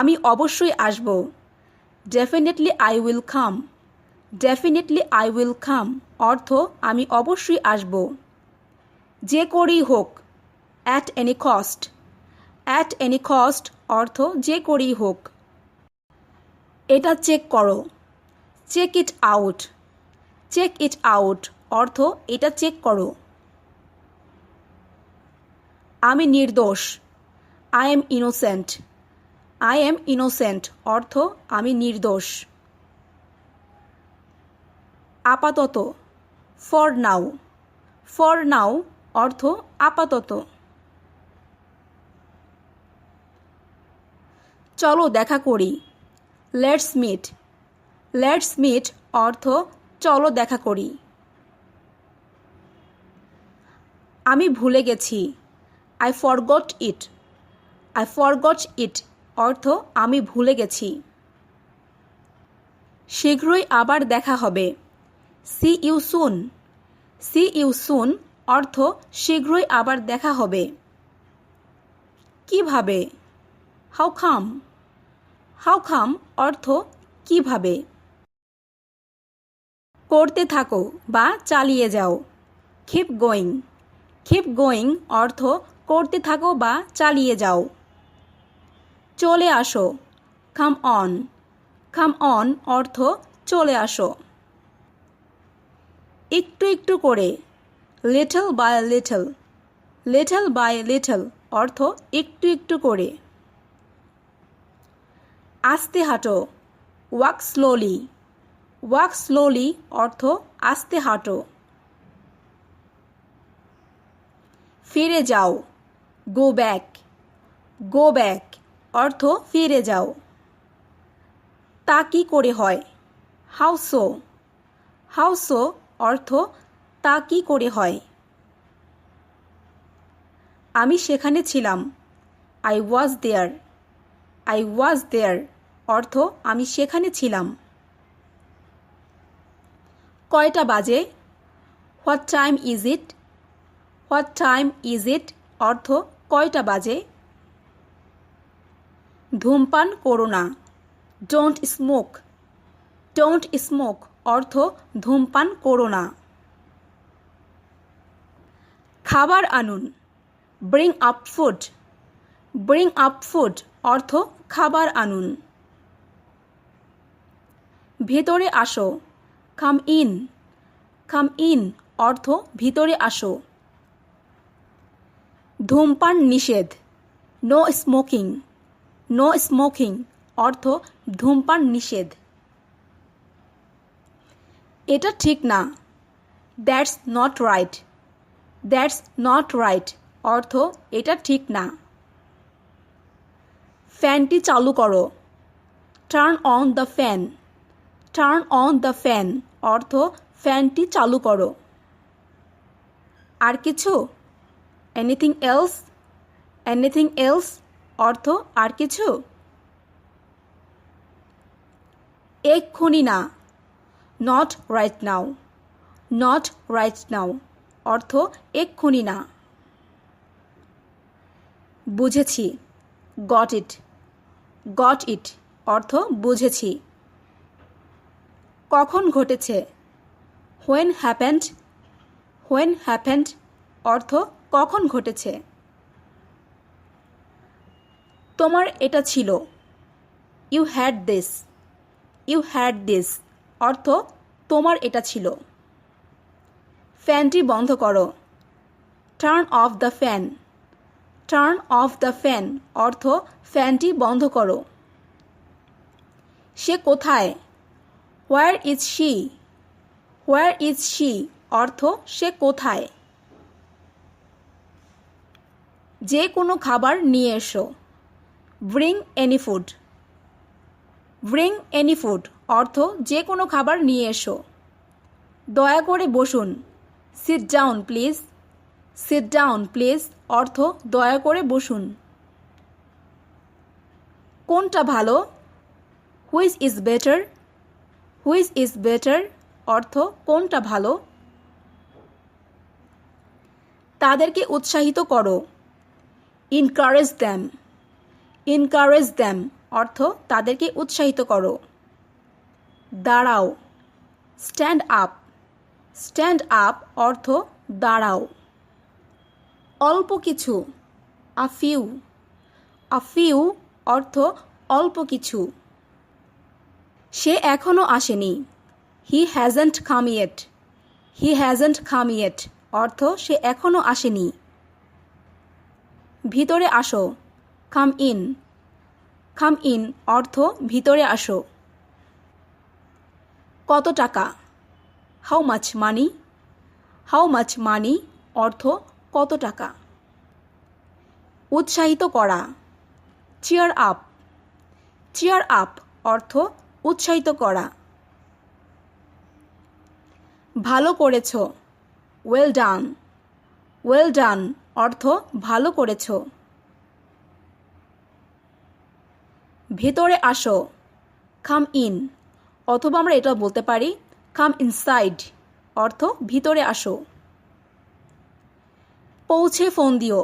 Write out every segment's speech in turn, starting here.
আমি অবশ্যই আসব। Definitely I will come definitely I will come অর্থ, আমি অবশ্যই আসব। যে করেই হোক। At any cost at any cost অর্থ, যে করেই হোক। এটা চেক করো। Check it out check it out অর্থ, এটা চেক করো। আমি নির্দোষ। I am innocent I am innocent অর্থ, আমি নির্দোষ। আপাতত ফর নাও ফর নাও অর্থ, আপাতত। চলো দেখা করি। লেটস মিট লেটস মিট অর্থ, চলো দেখা করি। আমি ভুলে গেছি। I forgot it I forgot it অর্থ আমি ভুলে গেছি। শীঘ্রই আবার দেখা হবে। See you soon see you soon অর্থ শীঘ্রই আবার দেখা হবে। কীভাবে? হাউ খাম হাউ খাম অর্থ কীভাবে? করতে থাকো বা চালিয়ে যাও। খিপ গোয়িং খিপ গোয়িং অর্থ করতে থাকো বা চালিয়ে যাও। চলে আসো। কাম অন কাম অন অর্থ চলে আসো। একটু একটু করে। Little by little little by little অর্থ একটু একটু করে। আস্তে হাঁটো। ওয়াক স্লোলি ওয়াক স্লোলি অর্থ আস্তে হাঁটো। ফিরে যাও। গো ব্যাক গো ব্যাক অর্থ ফিরে যাও। তা কি করে হয়? হাউ সো হাউ সো অর্থ, তা কি করে হয়? আমি সেখানে ছিলাম। I was there I was দেয়ার অর্থ, আমি সেখানে ছিলাম। কয়টা বাজে? What time is it what time is it অর্থ, কয়টা বাজে? ধূমপান করো না। ডোন্ট স্মোক ডোন্ট স্মোক অর্থ ধূমপান করো না। খাবার আনুন। Bring up food bring up food অর্থ খাবার আনুন। ভেতরে আসো। কাম ইন কাম ইন অর্থ ভিতরে আসো। ধূমপান নিষেধ। নো স্মোকিং নো স্মোকিং অর্থ ধূমপান নিষেধ। এটা ঠিক না। That's not right that's not right অর্থ এটা ঠিক না। ফ্যানটি চালু করো। Turn on the fan turn on the fan অর্থ ফ্যানটি চালু করো। আর কিছু? এনিথিং এলস এনিথিং এলস অর্থ আর কিছু? এক্ষুনি না। Not right now not right now অর্থ এক্ষুনি না। বুঝেছি। গট ইট গট ইট অর্থ বুঝেছি। কখন ঘটেছে? হোয়েন হ্যাপেন্ড হোয়েন হ্যাপেন্ড অর্থ কখন ঘটেছে? তোমার এটা ছিল। You had this you had this অর্থ, তোমার এটা ছিল। ফ্যানটি বন্ধ করো। Turn off the fan turn off the fan অর্থ, ফ্যানটি বন্ধ করো। সে কোথায়? Where is she where is she অর্থ, সে কোথায়? যে কোনো খাবার নিয়ে এসো। Bring any food. Bring any food অর্থ যে কোনো খাবার নিয়ে এসো। দয়া করে বসুন। Sit down please sit down please অর্থ দয়া করে বসুন। কোনটা ভালো? Which is better which is better অর্থ কোনটা ভালো? তাদেরকে উৎসাহিত করো। ইনকারেজ দ্যাম ইনকারেজ দ্যাম অর্থ তাদেরকে উৎসাহিত করো। দাঁড়াও। স্ট্যান্ড আপ স্ট্যান্ড আপ অর্থ দাঁড়াও। অল্প কিছু। আ ফিউ আ ফিউ অর্থ অল্প কিছু। সে এখনও আসেনি। He hasn't come yet he hasn't come yet অর্থ সে এখনও আসেনি। ভিতরে আসো। কাম ইন কাম ইন অর্থ ভিতরে আসো। কত টাকা? How much money how much মানি অর্থ কত টাকা? উৎসাহিত করা। চিয়ার আপ চিয়ার আপ অর্থ উৎসাহিত করা। ভালো করেছ। ওয়েল ডান ওয়েল ডান অর্থ ভালো করেছ। ভেতরে আসো। খাম ইন অথবা আমরা এটা বলতে পারি খাম ইনসাইড অর্থ ভিতরে আসো। পৌঁছে ফোন দিও।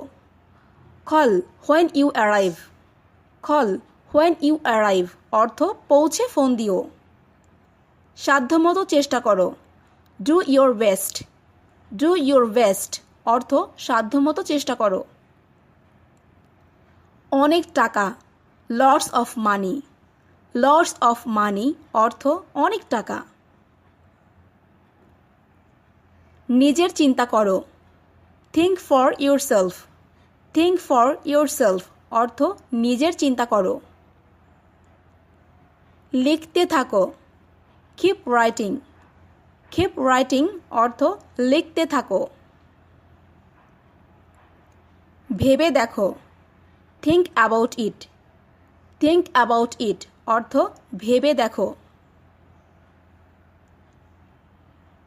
Call when you arrive call when you arrive অর্থ পৌঁছে ফোন দিও। সাধ্যমতো চেষ্টা করো। Do your best do your best অর্থ সাধ্যমতো চেষ্টা করো। অনেক টাকা। Loads of money. Loads of money অর্থ অনেক টাকা। নিজের চিন্তা করো। Think for yourself think for yourself অর্থ নিজের চিন্তা করো। লিখতে থাকো। কিপ রাইটিং কিপ রাইটিং অর্থ লিখতে থাকো। ভেবে দেখো। Think about it think about it অর্থ, ভেবে দেখো।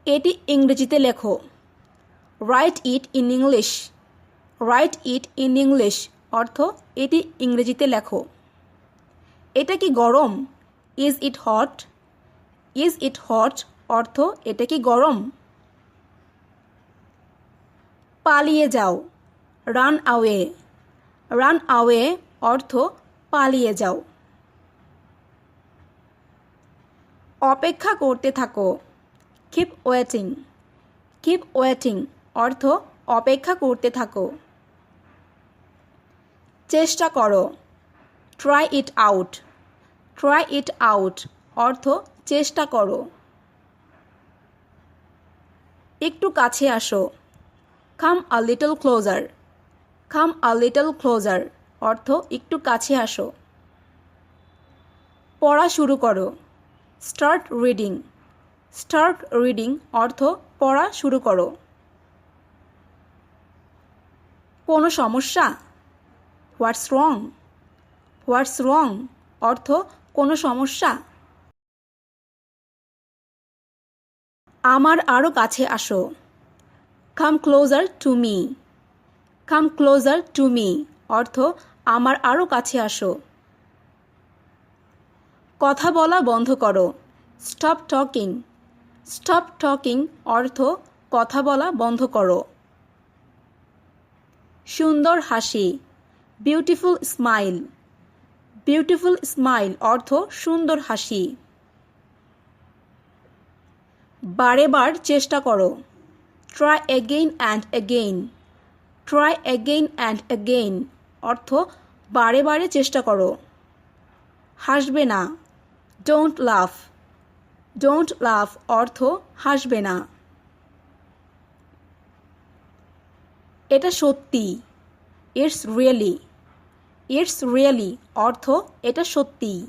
এটি ইংরেজিতে লেখো। Write it in English write it in English অর্থ, এটি ইংরেজিতে লেখো। এটা কি গরম? Is it hot is it hot অর্থ, এটা কি গরম? পালিয়ে যাও। রান আওয়ে রান আওয়ে অর্থ পালিয়ে যাও। অপেক্ষা করতে থাকো। কিপ ওয়েটিং কিপ ওয়েটিং অর্থ অপেক্ষা করতে থাকো। চেষ্টা করো। Try it out try it out অর্থ চেষ্টা করো। একটু কাছে আসো। Come a little closer come a little closer অর্থ, একটু কাছে আসো। পড়া শুরু করো। Start reading. স্টার্ট রিডিং অর্থ, পড়া শুরু করো। কোনো সমস্যা? হোয়াটস রং? হোয়াটস রং অর্থ, কোনো সমস্যা? আমার আরও কাছে আসো। Come closer to me come closer to me অর্থ, আমার আরও কাছে আসো। কথা বলা বন্ধ করো। স্টপ টকিং স্টপ টকিং অর্থ, কথা বলা বন্ধ করো। সুন্দর হাসি। বিউটিফুল স্মাইল বিউটিফুল স্মাইল অর্থ, সুন্দর হাসি। বারে বার চেষ্টা করো। Try again and again try again and again অর্থ, বারে বারে চেষ্টা করো। হাসবে না। ডোন্ট লাফ ডোন্ট লাফ অর্থ, হাসবে না। এটা সত্যি। ইটস রিয়েলি ইটস রিয়েলি অর্থ, এটা সত্যি।